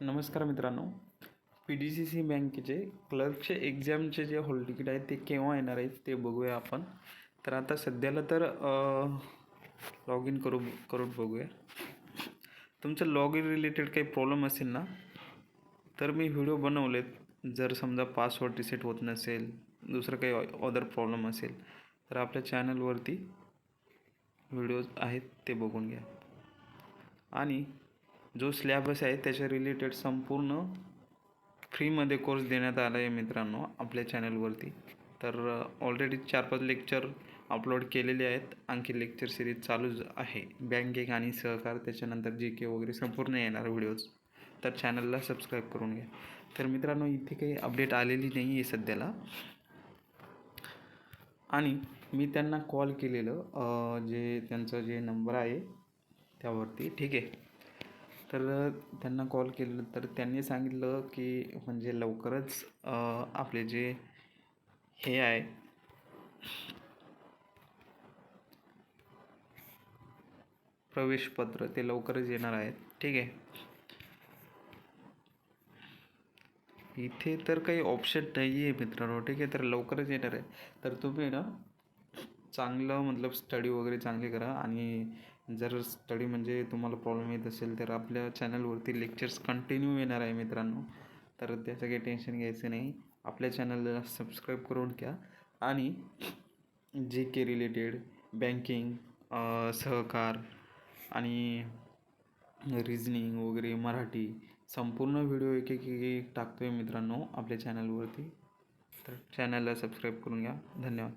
नमस्कार मित्रांनो. P D C C बँकेचे क्लर्कचे एक्झामचे जे हॉल तिकीट आहेत ते केव्हा येणार आहेत ते बघूया आपण. तर आता सध्याला तर लॉग इन करू करून बघूया. तुमचं लॉग इन रिलेटेड काही प्रॉब्लेम असेल ना तर मी व्हिडिओ बनवलेत. जर समजा पासवर्ड रिसेट होत नसेल दुसरं काही अदर प्रॉब्लेम असेल तर आपल्या चॅनलवरती व्हिडिओज आहेत ते बघून घ्या. आणि जो स्लॅबस आहे त्याच्या रिलेटेड संपूर्ण फ्रीमध्ये कोर्स देण्यात आला आहे मित्रांनो आपल्या चॅनलवरती तर ऑलरेडी चार पाच लेक्चर अपलोड केलेले आहेत. आणखी लेक्चर सिरीज चालूच आहे. बँकिंग आणि सहकार त्याच्यानंतर जी के वगैरे संपूर्ण येणार व्हिडिओज तर चॅनलला सबस्क्राईब करून घ्या. तर मित्रांनो इथे काही अपडेट आलेली नाही आहे सध्याला. आणि मी त्यांना कॉल केलेलं जे त्यांचं जे नंबर आहे त्यावरती. ठीक आहे? तर त्यांना कॉल केलं तर त्यांनी सांगितलं की म्हणजे लवकरच आपले जे हे आहे प्रवेशपत्र ते लवकरच येणार आहेत. ठीक आहे? इथे तर काही ऑप्शन नाही आहे मित्रांनो. ठीक आहे? तर लवकरच येणार आहे. तर तुम्ही ना चांगलं मतलब स्टडी वगैरे चांगली करा आणि जर स्टडी म्हणजे तुम्हाला प्रॉब्लेम येत असेल तर आपल्या चॅनलवरती लेक्चर्स कंटिन्यू येणार आहे मित्रांनो. तर त्याचं काही टेन्शन घ्यायचं नाही. आपल्या चॅनलला सबस्क्राईब करून घ्या. आणि जे के रिलेटेड बँकिंग सहकार आणि रिजनिंग वगैरे मराठी संपूर्ण व्हिडिओ एक एक एक एक टाकतो आहे मित्रांनो आपल्या चॅनलवरती तर चॅनलला सबस्क्राईब करून घ्या. धन्यवाद.